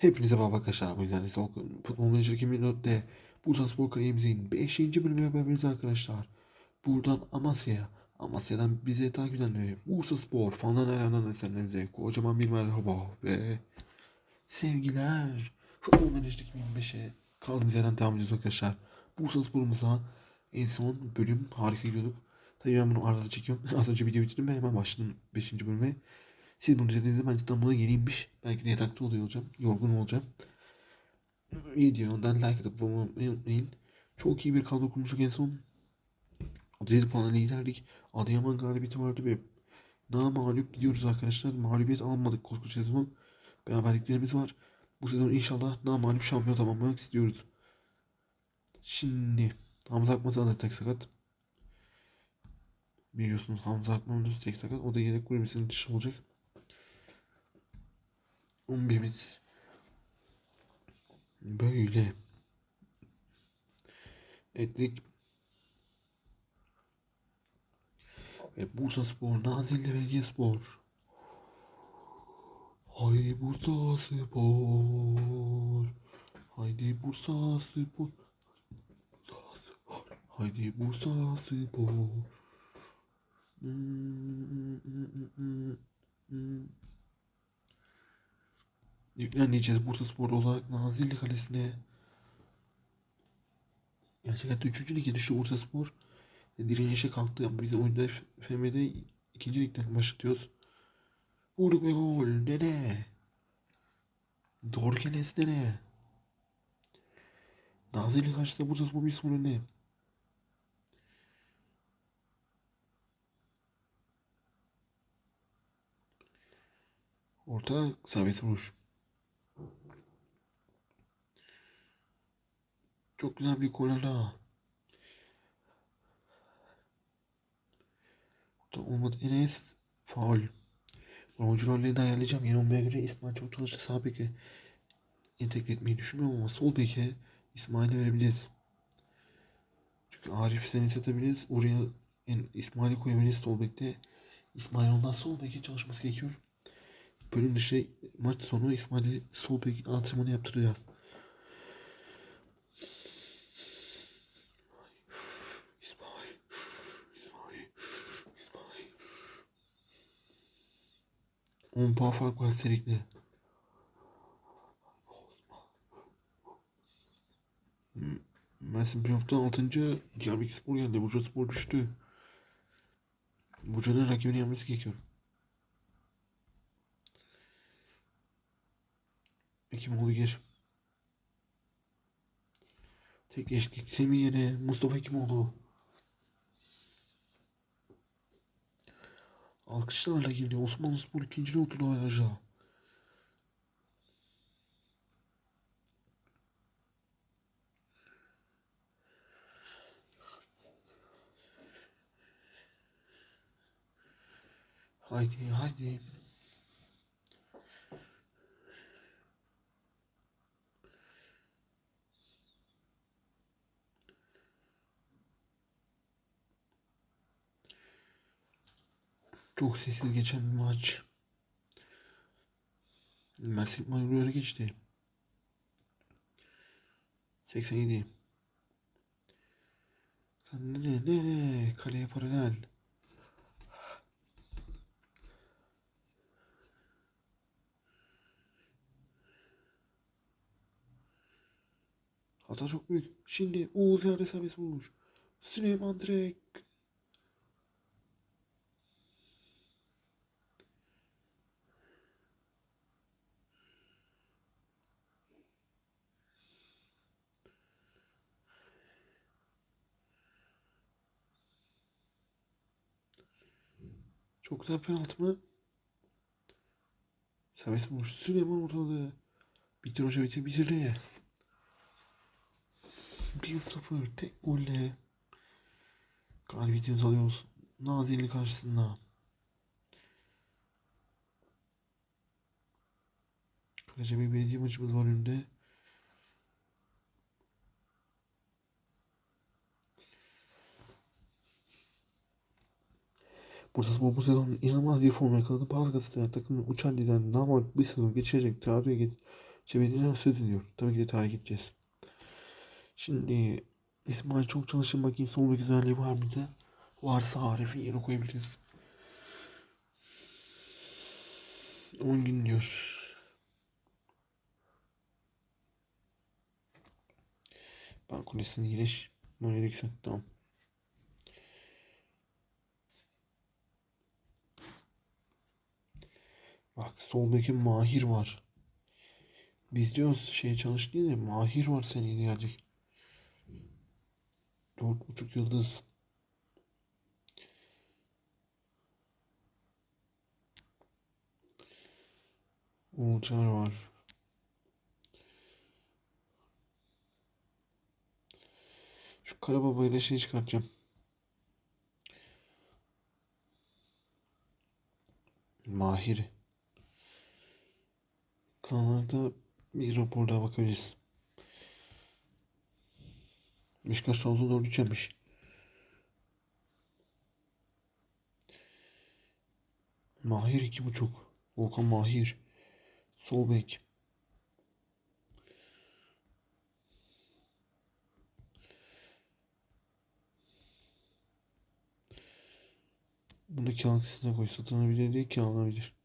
Hepinize merhaba arkadaşlar. Bu yüzden Futbol Manager 2004'te Bursa Spor Kariyemizin 5. bölümüne beraberiz arkadaşlar. Buradan Amasya'ya, Amasya'dan bize takip edenlere, Bursa Spor fandan ayağından esenlerimize kocaman bir merhaba ve sevgiler. Futbol Manager 2005'e kaldığımız yerden devam ediyoruz arkadaşlar. Bursa Spor'umuza en son bölüm harika gidiyorduk. Tabii ben bunu arada çekiyorum. Az önce video bitirdim ve hemen başladım 5. bölüme. Siz bunu izlediğinizde ben İstanbul'a yeniymiş. Belki de yatakta oluyor olacağım. Yorgun olacağım. Videodan like atıp bunu unutmayın. Çok iyi bir kadro kurmuştuk en son. 37 puanla liderdik. Adıyaman galibiyeti vardı ve daha mağlup gidiyoruz arkadaşlar. Mağlubiyet almadık koskoca sezon. Beraberliklerimiz var. Bu sezon inşallah daha mağlup şampiyon tamamlamak istiyoruz. Şimdi Hamza Akmaz'ın da tek sakat. Biliyorsunuz Hamza Akman'ın tek sakat. O da yedek kulübesinin dışı olacak. 11'imiz böyle ettik ve Bursa Spor, Nazilli Belediye Spor. Haydi Bursa Spor. Haydi Bursa Spor. Bursa Spor. Haydi Bursa Spor. Hmm, Yükleneceğiz Bursa Spor olarak Nazilli Kalesi'ne. Gerçekten 3. lige düştü Bursa Spor. Direnişe kalktı. Yani biz oyunda FM'de ikinci ligden başlatıyoruz. Vurduk ve gol. Nene. Dorkenes nene. Nazilli karşısında Bursa Spor 1-0 önde. Orta serbest vuruş. Çok güzel bir gol hala. Burada olmadı. Enes faul. Oyuncu rollerini ayarlayacağım. Yeni 11'e göre İsmail çok çalıştı. Sağ beke entegre etmeyi düşünmüyorum ama sol beke İsmail'e verebiliriz. Çünkü Arif seni satabiliriz. Oraya yani İsmail'i koyabiliriz sol bekte. İsmail ondan sol beke çalışması gerekiyor. Bölüm dışı maç sonu İsmail'e sol bek antrenmanı yaptıracağız. 10 puan fark var Serik'le. Mersin playoff'ta 6. Diyarbakır Spor geldi. Bursa Spor düştü. Burca'nın rakibini yenmesi gerekiyor. Hekimoğlu gir. Tek eşlik Semih yere Mustafa Hekimoğlu. Alkışlarla geliyor. Osmanlı Spor ikinci oturdu viraja. Haydi haydi. Çok sessiz geçen bir maç. Mersin Mayur'a geçti. 87. Ne ne ne kaleye paralel. Hata çok büyük. Şimdi Oğuz Yare serbest vurmuş. Süleyman direkt Güzel penaltı mı? Serbest vuruş. Süleyman ortalığı. Bitir hoca bitir bitir. 1-0 tek golle galibiyetimizi alıyoruz. Nazilli karşısında. Karacabey Belediye maçımız var önünde. Bursa Spor bu sezon inanılmaz bir form yakaladı. Bazı gazeteler takımın uçan lider namal bir sezon geçirecek tarihe geç Çevirdiğini söz dinliyor. Tabii ki de tarihe gideceğiz. Şimdi İsmail çok çalışın bakayım sol bir güzelliği var mıydı? Varsa Arif'in yerine koyabiliriz. 10 gün diyor. Ben kulesini iyileş. Böyle yüksek tamam. Bak sol bekim Mahir var. Biz diyoruz şey çalış değil de Mahir var seneye gelecek. Dört buçuk yıldız. Olcar var. Şu Karababa ile şey çıkartacağım. Mahir. Kanalda bir rapor daha bakabiliriz. Beşiktaş Trabzon doğru geçemiş. Mahir iki buçuk. Volkan Mahir. Sol bek. Bunu kağıtsızına koy. Satılabilir değil ki alınabilir.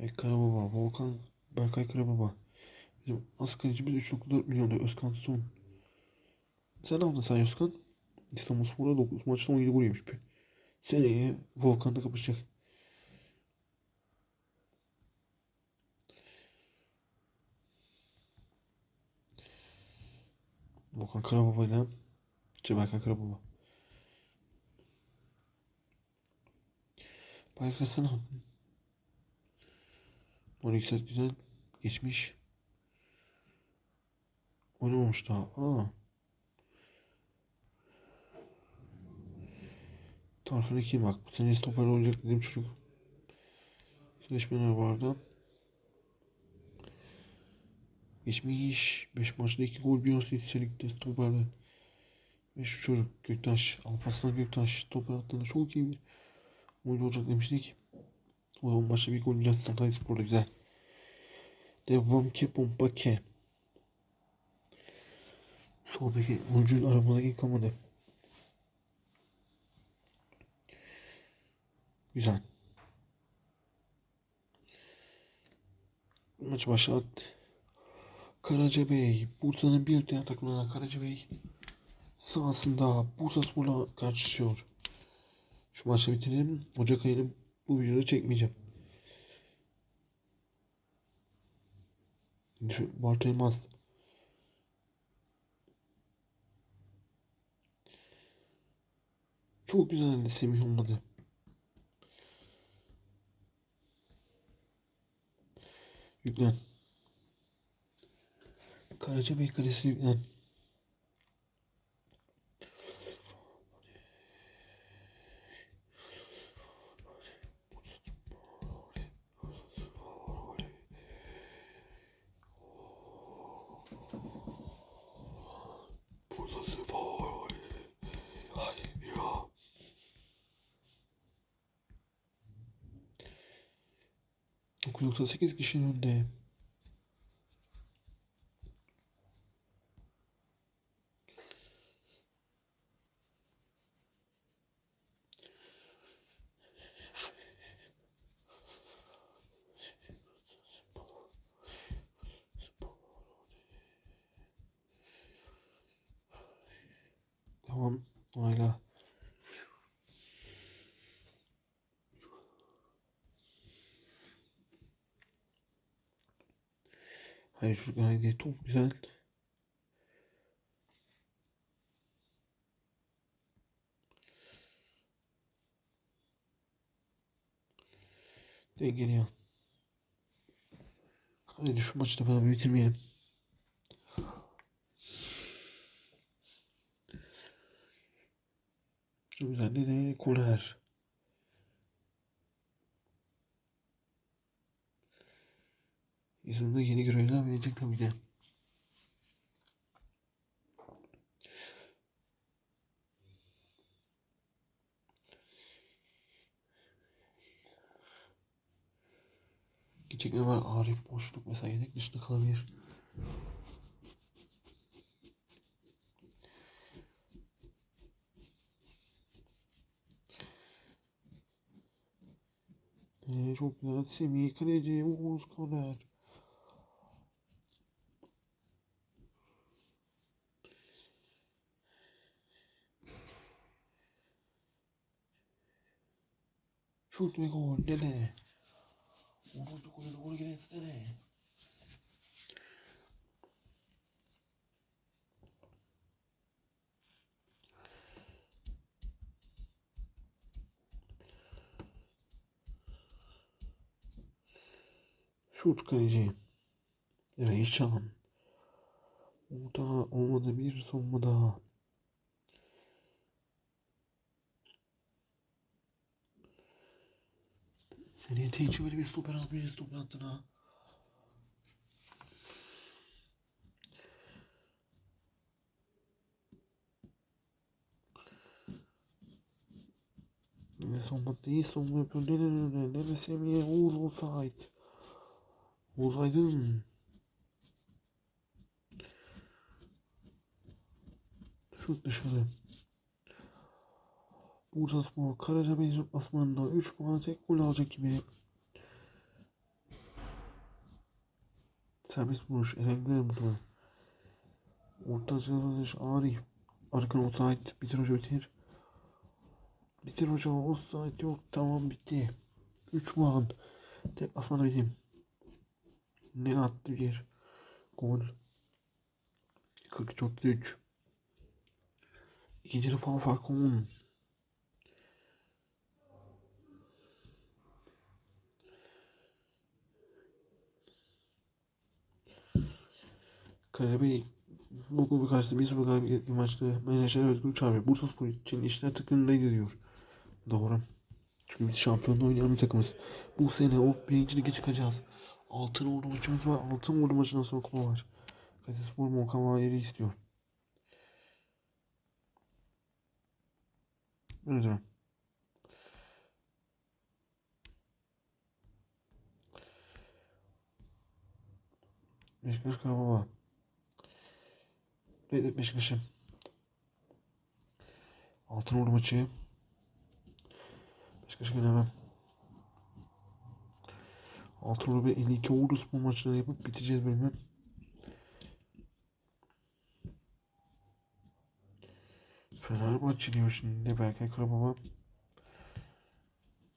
Ve Karababa. Volkan Berkay Karababa. Bizim az kalecimiz 3.4 milyonda Özkan Son. Sen aldın sen Özkan. İstanbulspor'a 9 maçta 17 gol yemiş. Seneye Volkan'da kapışacak. Volkan Karababa ile Berkay Karababa. Berkay sen. 12 saat güzel geçmiş. Oynamamış daha. Aa. Tarkan iki bak. Bu sene stoper olacak dediğim çocuk. Sözleşmeler vardı. Geçmiş. 5 maçta 2 gol bir asist içerikte stoperden. Ve şu çocuk Göktaş. Alparslan Göktaş. Stoper attığında çok iyi bir oyuncu olacak demiştik. O 10 maçta bir gol biraz Sankay Spor'da güzel. Devam ki pompa ke. Sol beki oyuncunun arabada yıkamadı. Güzel. Maç başlat. Karacabey. Bursa'nın bir diğer takımına Karacabey sahasında Bursa Spor'la karşılaşıyor. Şu maçı bitirelim. Ocak ayını bu videoda çekmeyeceğim. Bartu Elmas. Çok güzeldi Semih olmadı. Yüklen. Karacabey Kalesi yüklen. 18 8 8 8 Hayır çocuklar haydi top güzel. Dengeliyor. Haydi şu maçı da beraber bitirmeyelim. Çok güzel de ne korner. Yazımda yeni görevler verecek tabii de. çekme var. Arif boşluk mesela yedek dışında kalabilir. Ee, çok güzel. Semih kaleci. Oğuz korner. Şut ve gol. Nene. 10. golü doğru giren Nene. Şut kaleci. Reyşan. Orada olmadı bir savunma daha. Seneye tecrübeli bir stoper atmayacağız stoper attın ha. Ne savunma değil savunma yapıyor. Ne ne ne ne ne Semih'e Uğur offside. Offside'ın. Şut dışarı. Bursa Spor Karacabey deplasmanında 3 puanı tek gol alacak gibi. Serbest vuruş Erenler burada. Orta çalış Arif. Arkan offside. Bitir hoca bitir. Bitir hoca offside yok. Tamam bitti. 3 puan. Deplasmana bizim. Ne attı bir gol. 43-33. İkinci defa fark 10. Karabey bu kulübü karşısında 1-0 galibiyet maçta menajer Özgür Çağrı Bursaspor için işler tıkırında gidiyor. Doğru. Çünkü biz şampiyonluğu oynayan bir takımız. Bu sene o birinci lige çıkacağız. Altın ordu maçımız var. Altın ordu maçından sonra kupa var. Kayserispor Mokan yeri istiyor. Öyle Beşiktaş Karababa. Evet Beşiktaş'ım. Altınordu maçı. Beşiktaş'a gelemem. Altınordu ve 52 Ordu Spor maçları yapıp bitireceğiz bölümü. Fenerbahçe diyor şimdi Berkay Karababa.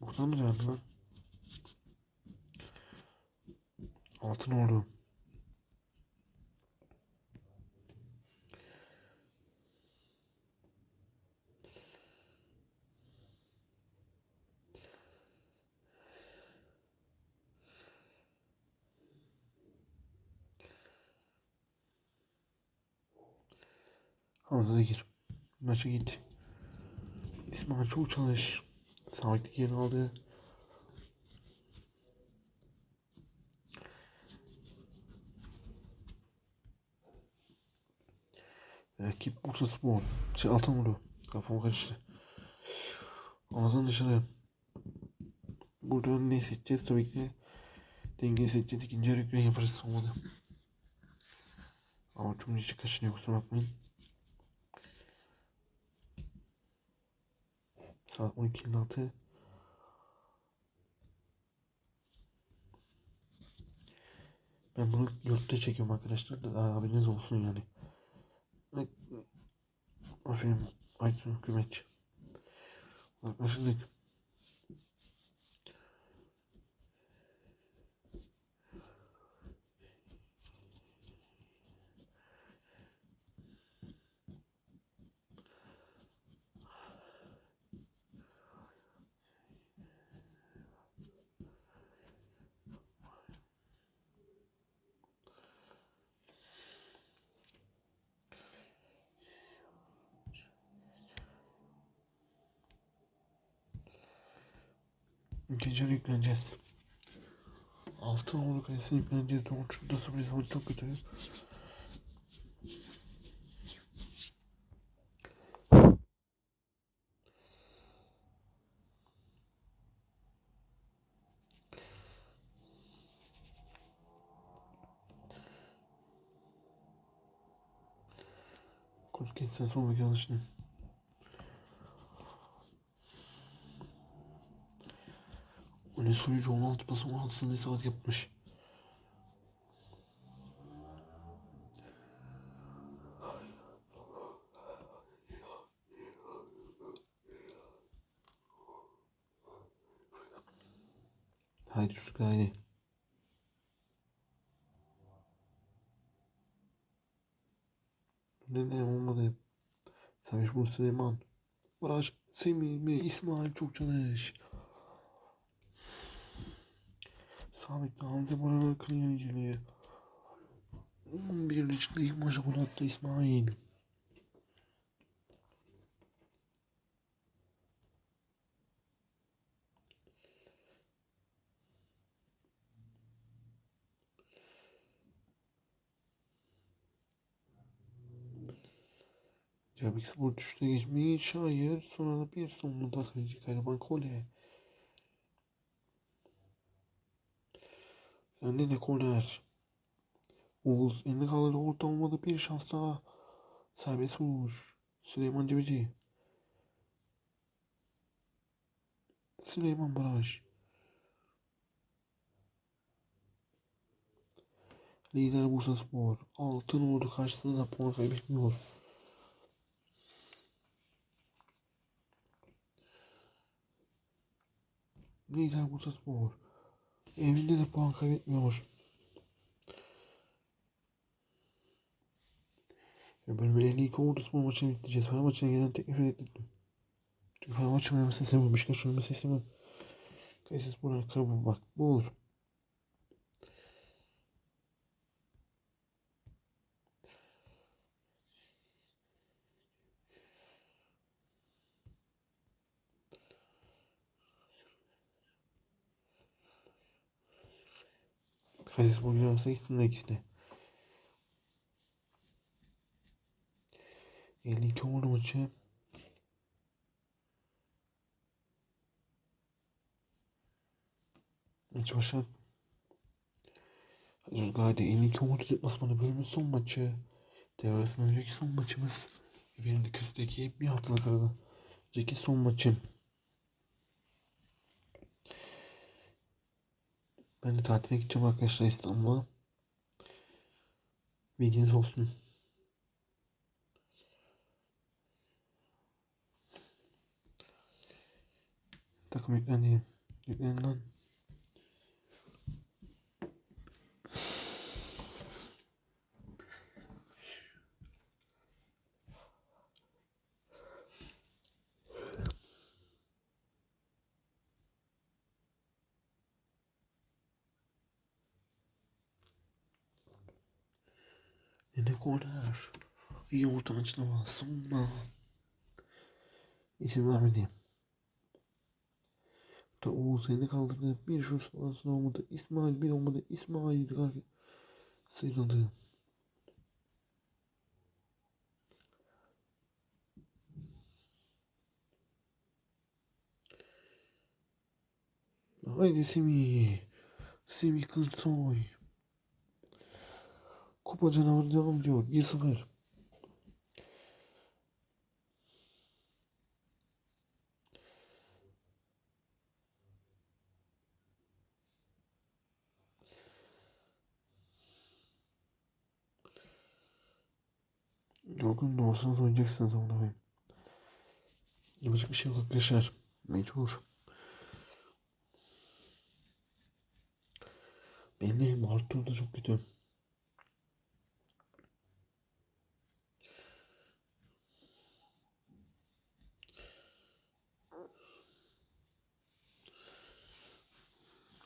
Buradan mı geldi lan? Altınordu. Hamza da gir. Maça git. İsmail çok çalış. Sağlıktaki yerini aldı. Rakip Bursa Spor. Şey altın vurdu. Kafam karıştı. Ağzından dışarı. Burada ne seçeceğiz tabii ki de. Dengeyi seçeceğiz. İkinci yarı yaparız. Olmadı. Ama çok içi kaşınıyor kusura bakmayın. Saat 12.56. Ben bunu yurtta çekiyorum arkadaşlar da haberiniz olsun yani. Aferin Aytun Hükümetçi. Yaklaşık Tinker yükleneceğiz. Altın oluk kalesi yükleneceğiz. Doğru çünkü sürpriz var çok kötü. Kurtkin sen son mekanı şimdi. Öne sonucu 16 pas 16'sında isabet yapmış. Haydi çocuklar haydi. Ne ne olmadı. Savaş Bur Süleyman. Baraj Semih ve İsmail çok çalış. Sabit Hamza Baran Akın. 11 içinde ilk maçı İsmail. Cebik Spor düşüşte geçmiş. Hayır. Sonra da bir sonunda kaleci Kayraban Kole. Sende de Koler. Oğuz eline kalır orta olmadı bir şans daha. Serbest vuruş. Süleyman Cebeci. Süleyman Baraj. Lider Bursa Spor. Altın Ordu karşısında da puan kaybetmiyor. Lider Bursa. Evinde de puan kaybetmiyor. Ve bölümün 52 Ordu Spor maçını bitireceğiz. Fenerbahçe'ne gelen teklif reddettim. Çünkü Fenerbahçe oynamasını istemiyorum. Beşiktaş oynamasını istemiyorum. Kayseri Spor'a kırmızı bak. Bu olur. Kayseri Spor girerse ikisinde ikisinde. 52 Ordu maçı. Maç başlar. Çocuklar hadi 52 Ordu deplasmanı bölümün son maçı. Devresinden önceki son maçımız. Benim de kösteki bir haftalık arada. Önceki son maçım. Ben de tatile gideceğim arkadaşlar İstanbul'a. Bilginiz olsun. Takım yüklendi. Yüklendi lan. Koner. İyi orta açılama. Sonma. İsim vermediğim. Da Oğuz elini kaldırdı. Bir şut sonrasında olmadı. İsmail bir olmadı. İsmail sıyrıldı. Haydi Semih. Semih Kılıçsoy. Kupa canavarı devam ediyor. 1-0. Yorgun doğursanız oynayacaksınız koyayım. Yapacak bir şey yok arkadaşlar. Mecbur. Belli Arthur da çok kötü.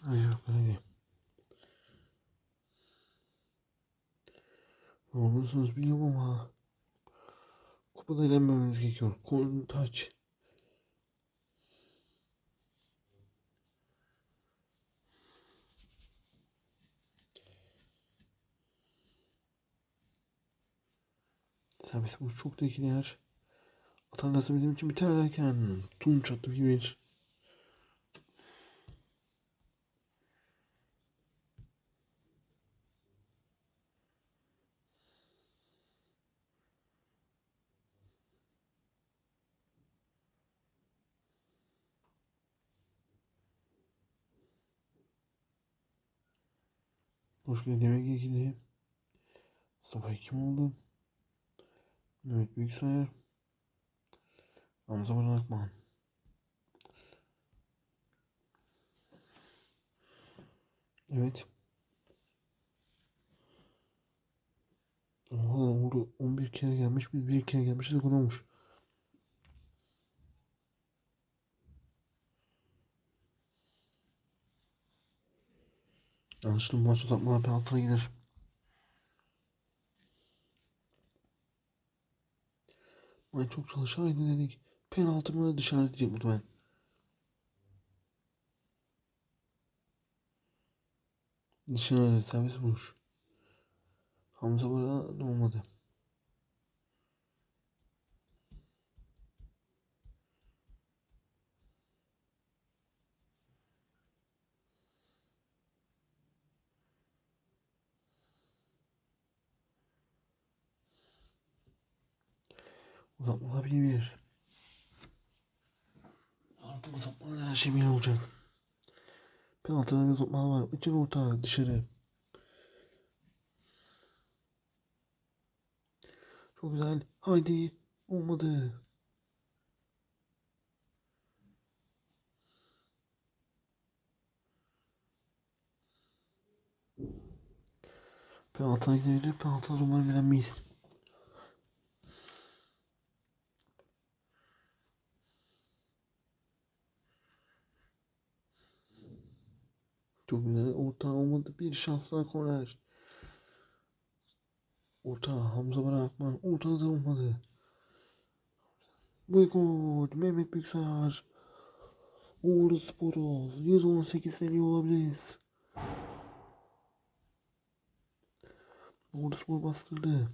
Hayır böyle. Yorgunsunuz biliyorum ama kupada eğlenmemeniz gerekiyor. Kolunu taç. Serbest bu çok tehlikeli yer. Atarlarsa bizim için biter derken Tunç attı bir. Hoş geldin demek ilgili. Mustafa kim oldu? Mehmet Büyüksayar. Hamza Baran Akman. Evet. Oha Uğur 11 kere gelmiş. Biz bir kere gelmişiz. de olmuş. Yanlışlıkla maç uzatmalar penaltıya gider. Maç çok çalışaydı dedik. Penaltı mı dışarı diyecek muhtemelen. Dışarı servis vuruş. Hamza burada olmadı. Bir. Artık uzatmalar her şey bir olacak. Penaltıda bir uzatmalar var. İçeri orta dışarı. Çok güzel. Haydi. Olmadı. Penaltıya gidebilir. Penaltılar umarım bilenmeyiz. Çok güzel. Orta olmadı. Bir şans daha korner. Orta Hamza Baran Akman. Orta da olmadı. Bu gol. Mehmet Büyüksayar. Uğurlu Spor'u 118 sene olabiliriz. Uğurlu Spor bastırdı.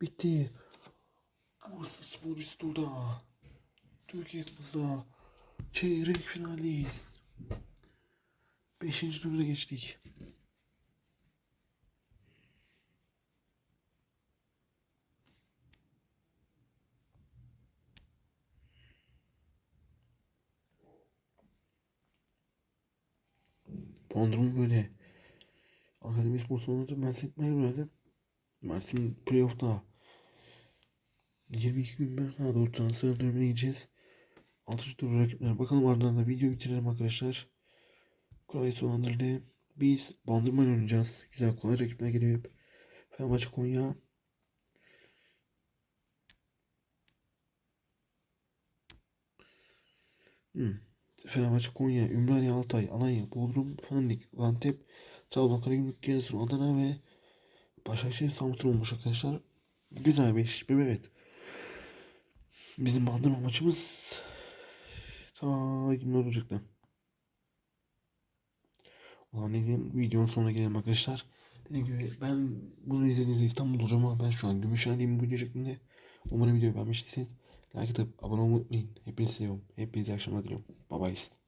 Bitti. Bursa Spor üst turda. Türkiye Kupası'da çeyrek finaliyiz. Beşinci turda geçtik. Puan durumu böyle. Akademi Spor sonunda Mersin Mersin'e Mersin playoff'ta 22 gün ben daha doğru transfer dönemine gideceğiz. 6. tur rakipler. Bakalım ardından da video bitirelim arkadaşlar. Kolay sonlandırdı. Biz Bandırma oynayacağız. Güzel kolay rakipler geliyor. Fenerbahçe Konya. Hmm. Fenerbahçe Konya, Ümraniye Altay, Alanya, Bodrum, Pendik, Antep, Trabzon Karagümrük, Giresun, Adana ve Başakşehir Samsun olmuş arkadaşlar. Güzel bir iş. Evet. Bizim bandırma maçımız ta 20 Ocak'ta. Ne diyeyim videonun sonuna gelelim arkadaşlar. Dediğim gibi ben bunu izlediğinizde İstanbul'da olacağım ama ben şu an Gümüşhane'deyim bu video. Umarım videoyu beğenmişsiniz. Like atıp abone olmayı unutmayın. Hepinizi seviyorum. Hepinize akşamlar diliyorum. Bye bye.